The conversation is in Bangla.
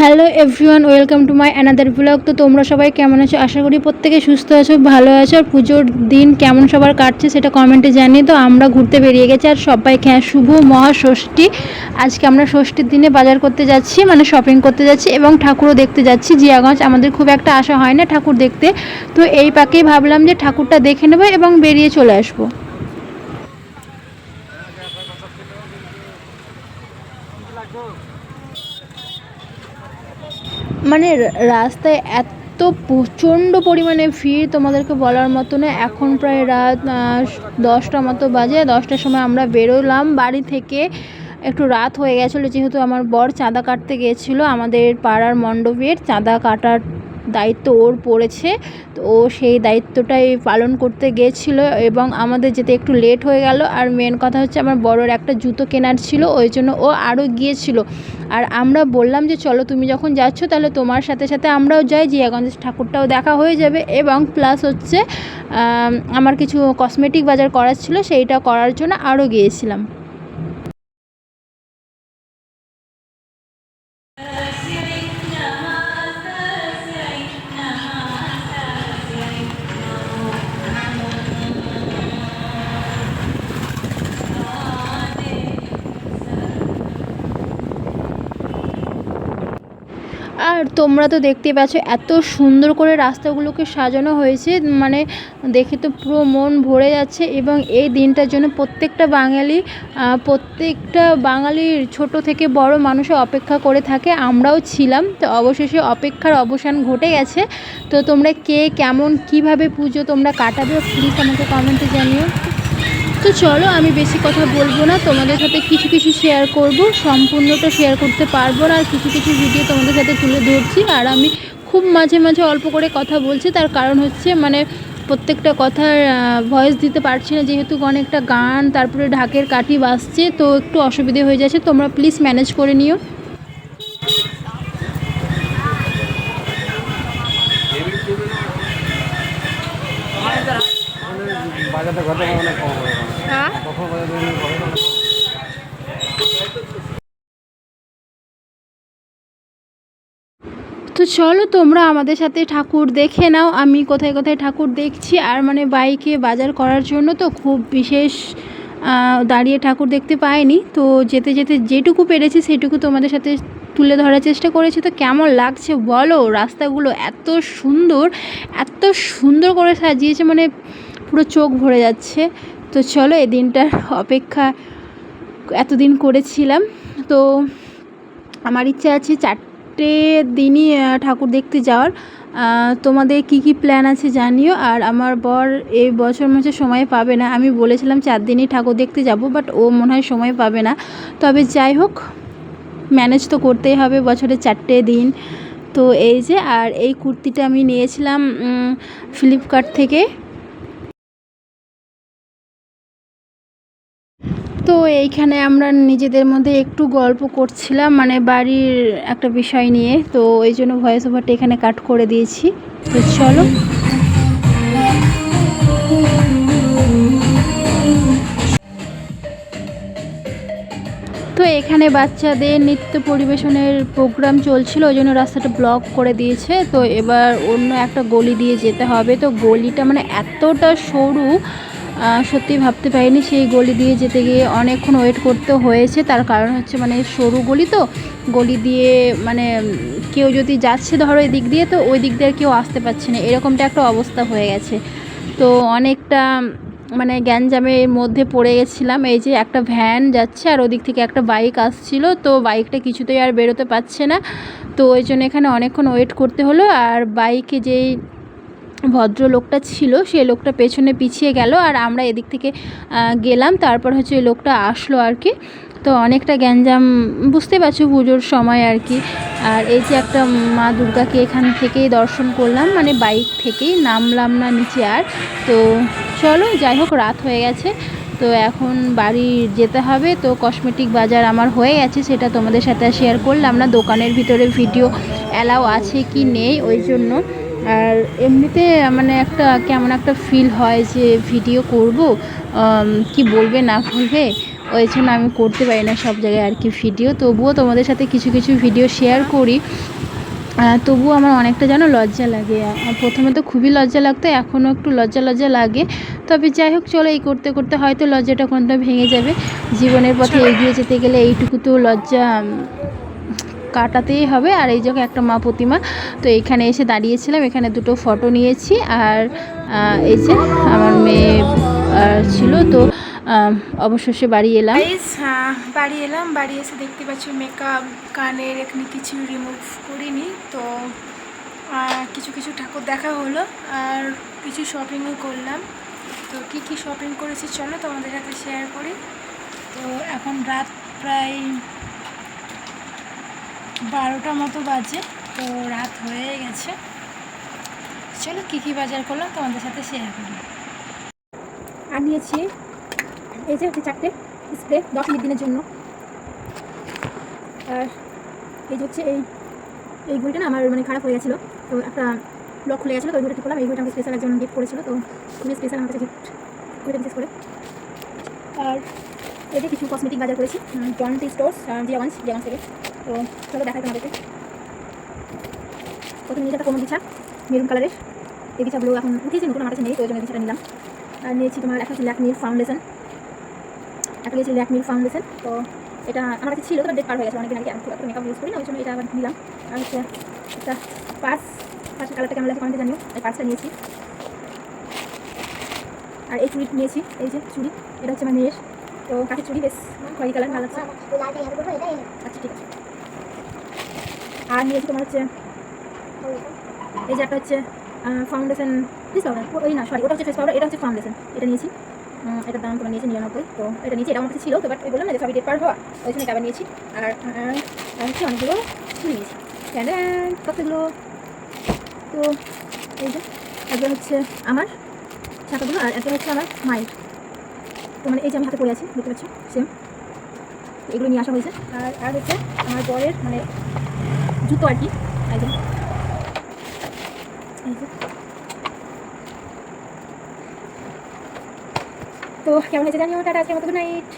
Hello everyone, welcome to my another blog. তো তোমরা সবাই কেমন আছো? আশা করি প্রত্যেকে সুস্থ আছো, ভালো আছো। আর পুজোর দিন কেমন সবার কাটছে সেটা কমেন্টে জানিয়ে তো আমরা ঘুরতে বেরিয়ে গেছি আর সবাইকে হ্যাঁ শুভ মহাষষ্ঠী। আজকে আমরা ষষ্ঠীর দিনে বাজার করতে যাচ্ছি মানে শপিং করতে যাচ্ছি এবং ঠাকুরও দেখতে যাচ্ছি। জিয়াগঞ্জ, আমাদের খুব একটা আশা হয় না ঠাকুর দেখতে। তো এই পাকেই ভাবলাম যে ঠাকুরটা দেখে নেব এবং বেরিয়ে চলে আসব। মানে রাস্তায় এত প্রচণ্ড পরিমাণে ভিড় তোমাদেরকে বলার মতো না এখন প্রায় রাত দশটা মতো বাজে। দশটার সময় আমরা বেরোলাম বাড়ি থেকে। একটু রাত হয়ে গেছিল, যেহেতু আমার বর চাঁদা কাটতে গিয়েছিল আমাদের পাড়ার মণ্ডপের। চাঁদা কাটার দায়িত্ব ওর পড়েছে। তো ও সেই দায়িত্বটাই পালন করতে গিয়েছিল এবং আমাদের যেতে একটু লেট হয়ে গেল। আর মেন কথা হচ্ছে আমার বড়র একটা জুতো কেনার ছিল, ওই জন্য ও আরও গিয়েছিল। আর আমরা বললাম যে, চলো তুমি যখন যাচ্ছ তাহলে তোমার সাথে সাথে আমরাও যাই। জিয়াগঞ্জের ঠাকুরটাও দেখা হয়ে যাবে। এবং প্লাস হচ্ছে আমার কিছু কসমেটিক বাজার করার ছিল, সেইটা করার জন্য আরও গিয়েছিলাম। আর তোমরা তো দেখতে পাচ্ছ এত সুন্দর করে রাস্তাগুলোকে সাজানো হয়েছে। মানে দেখে তো পুরো মন ভরে যাচ্ছে এবং এই দিনটার জন্য প্রত্যেকটা বাঙালি প্রত্যেকটা বাঙালির ছোট থেকে বড় মানুষে অপেক্ষা করে থাকে। আমরাও ছিলাম, তো অবশেষে অপেক্ষার অবসান ঘটে গেছে। তো তোমরা কে, কেমন, কীভাবে পুজো তোমরা কাটাবে প্লিজ আমাকে কমেন্টে জানিও। তো চলো, আমি বেশি কথা বলব না। তোমাদের সাথে কিছু কিছু শেয়ার করব। সম্পূর্ণটা শেয়ার করতে পারব না, আর কিছু কিছু ভিডিও তোমাদের সাথে তুলে ধরছি। আর আমি খুব মাঝে মাঝে অল্প করে কথা বলছি, তার কারণ হচ্ছে মানে প্রত্যেকটা কথার ভয়েস দিতে পারছি না। যেহেতু অনেকটা গান, তারপরে ঢাকের কাঠি বাজছে, তো একটু অসুবিধে হয়ে যাচ্ছে। তোমরা প্লিজ ম্যানেজ করে নিও। বাজারটা ঘর থেকে অনেক কম হবে হ্যাঁ কখন বাজার থেকে ঘরে অনেক কম তো চলো তোমরা আমাদের সাথে ঠাকুর দেখে নাও। আমি কোথায় কোথায় ঠাকুর দেখছি আর মানে বাইকে বাজার করার জন্য তো খুব বিশেষ দাঁড়িয়ে ঠাকুর দেখতে পাইনি। তো যেতে যেতে যেটুকু পেরেছি সেটুকু তোমাদের সাথে তুলে ধরার চেষ্টা করেছি। তো কেমন লাগছে বলো? রাস্তাগুলো এত সুন্দর এত সুন্দর করে সাজিয়েছে মানে পুরো চোখ ভরে যাচ্ছে। তো চলো এই দিনটার অপেক্ষা এতদিন করেছিলাম। তো আমার ইচ্ছা আছে চারটে দিনই ঠাকুর দেখতে যাওয়ার। তোমাদের কি কি প্ল্যান আছে জানিও। আর আমার বর এই বছর মধ্যে সময় পাবে না। আমি বলেছিলাম চার দিনই ঠাকুর দেখতে যাব বাট ও মনে হয় সময় পাবে না। তবে যাই হোক ম্যানেজ তো করতেই হবে বছরে চারটে দিন। তো এই যে, আর এই কুর্তিটা আমি নিয়েছিলাম ফ্লিপকার্ট থেকে। তো এইখানে আমরা নিজেদের মধ্যে একটু গল্প করছিলাম মানে বাড়ির একটা বিষয় নিয়ে। তো ওই জন্য ভয়েস ওভারটা এখানে কাট করে দিয়েছি। তো চলো। তো এখানে বাচ্চাদের নৃত্য পরিবেশনের প্রোগ্রাম চলছিল, ওই জন্য রাস্তাটা ব্লক করে দিয়েছে। তো এবার অন্য একটা গলি দিয়ে যেতে হবে। তো গলিটা মানে এতটা সরু সত্যি ভাবতে পারিনি সেই গলি দিয়ে যেতে গিয়ে অনেকক্ষণ ওয়েট করতে হয়েছে। তার কারণ হচ্ছে মানে সরু গলি তো, গলি দিয়ে মানে কেউ যদি যাচ্ছে ধরো এদিক দিয়ে তো ওই দিক দিয়ে কেউ আসতে পারছে না। এরকমটা একটা অবস্থা হয়ে গেছে। তো অনেকটা মানে গ্যাঞ্জামের মধ্যে পড়ে গেছিলাম। এই যে একটা ভ্যান যাচ্ছে আর ওদিক থেকে একটা বাইক আসছিল। তো বাইকটা কিছুতেই আর বেরোতে পারছে না। তো ওই জন্য এখানে অনেকক্ষণ ওয়েট করতে হলো। আর বাইকে যেই ভদ্রলোকটা ছিল, সে লোকটা পেছনে পিছিয়ে গেল আর আমরা এদিক থেকে গেলাম। তারপর হচ্ছে ওই লোকটা আসলো আর কি। তো অনেকটা গ্যাঞ্জাম বুঝতে পারছ পুজোর সময় আর কি। আর এই যে একটা মা দুর্গাকে এখান থেকেই দর্শন করলাম মানে বাইক থেকেই, নামলাম না নিচে আর। তো চলো, যাই হোক, রাত হয়ে গেছে। তো এখন বাড়ি যেতে হবে। তো কসমেটিক বাজার আমার হয়ে গেছে, সেটা তোমাদের সাথে শেয়ার করলাম না। দোকানের ভিতরে ভিডিও অ্যালাও আছে কি নেই, ওই জন্য। আর এমনিতে মানে একটা কেমন একটা ফিল হয় যে ভিডিও করব কি বলবে না বলবে ওই জন্য আমি করতে পারি না সব জায়গায় আর কি ভিডিও তবুও তোমাদের সাথে কিছু কিছু ভিডিও শেয়ার করি। তবুও আমার অনেকটা যেন লজ্জা লাগে। প্রথমে তো খুবই লজ্জা লাগতো এখনও একটু লজ্জা লজ্জা লাগে। তবে যাই হোক চলো এই করতে করতে হয়তো লজ্জাটা কোনটা ভেঙে যাবে। জীবনের পথে এগিয়ে যেতে গেলে এইটুকু তো লজ্জা কাটাতেই হবে। আর এই জায়গায় একটা মা প্রতিমা, তো এখানে এসে দাঁড়িয়েছিলাম। এখানে দুটো ফটো নিয়েছি। আর এই যে আমার মেয়ে ছিল। তো অবশেষে বাড়ি এলাম। গাইস বাড়ি এলাম। বাড়ি এসে দেখতে পাচ্ছি মেকআপ কানের এখানে কিছু রিমুভ করিনি। তো কিছু কিছু ঠাকুর দেখা হলো। আর কিছু শপিংও করলাম। তো, কি কি শপিং করেছি চলো তোমাদের সাথে শেয়ার করি। তো, এখন রাত প্রায় বারোটা মতো বাজে, তো রাত হয়ে গেছে। চলো কী কী বাজার করলাম তোমাদের সাথে শেয়ার করি। আর নিয়েছি, এই যে হচ্ছে চারটে স্প্রে দশ মিনিট দিনের জন্য। আর এই যে হচ্ছে এই এই ঘড়িটা না আমার মানে খারাপ হয়ে গেছিল, তো একটা লক খুলে গেছিল, তো ওই ঘড়িটা ঠিক করলাম? এই ঘড়িটা আমাকে স্পেশাল একজন গিফট করেছিল, তো স্পেশাল আমার কাছে গিফট করে। আর যে কিছু কসমেটিক বাজার করেছি। জয়েন্টি স্টোর্স জিয়াগঞ্জ জিয়াগঞ্জ থেকে। তো চলো দেখাই তোমাদেরকে। প্রথমে নিয়েছি একটা কোমর বিছা, মেরুন কালারের এই বিছাগুলো এখন উঠেছি, নতুন আমার কাছে নেই, তো ওই জন্য নিলাম। আর নিয়েছি তোমার একটা হচ্ছে ল্যাকমির ফাউন্ডেশন একটা নিয়েছি ল্যাকমির ফাউন্ডেশন তো এটা আমার কাছে ছিল তো ডেট পার হয়ে গেছে। অনেকদিন আগে আমি খুব মেকআপ ইউজ করি না, ওই জন্য এটা নিলাম। আর হচ্ছে একটা পার্স পার্সের কালারটা কেমন লাগে কমেন্টে জানিও এই পার্সটা নিয়েছি। আর এই চুড়ি নিয়েছি, এই যে চুড়ি, এটা হচ্ছে আমার মেয়ের। তো কাঠের চুড়ি বেশ খয়েরি কালার ভালো লাগছে আচ্ছা ঠিক আছে। আর নিয়েছি তোমার হচ্ছে এই যে একটা হচ্ছে ফাউন্ডেশন ফেস পাউডার ওই না সরি ওটা হচ্ছে ফেস পাউডার এটা হচ্ছে ফাউন্ডেশন এটা নিয়েছি। এটার দাম তোমার নিয়েছি নিরানব্বই। তো এটা নিয়েছি এটা আমার কাছে ছিল তো বাট ওই বললাম না যে সবই ডেট পার হওয়া ওই জন্য আবার নিয়েছি। আর আর হচ্ছে অনেকগুলো চুড়ি নিয়েছি। ট্যান্ডান, কতগুলো? তো এই যে একজন হচ্ছে আমার ছাতাগুলো আর একজন হচ্ছে আমার মায়ের। তো মানে এই যে আমি হাতে পড়ে আছি, দেখতে পাচ্ছি সেম এগুলো নিয়ে আসা হয়েছে। আর আর হচ্ছে আমার বরের মানে জুতো আর কি। এই যে। তো কেমন হয়েছে জানিও, টাটা, আজকের মতো নাইট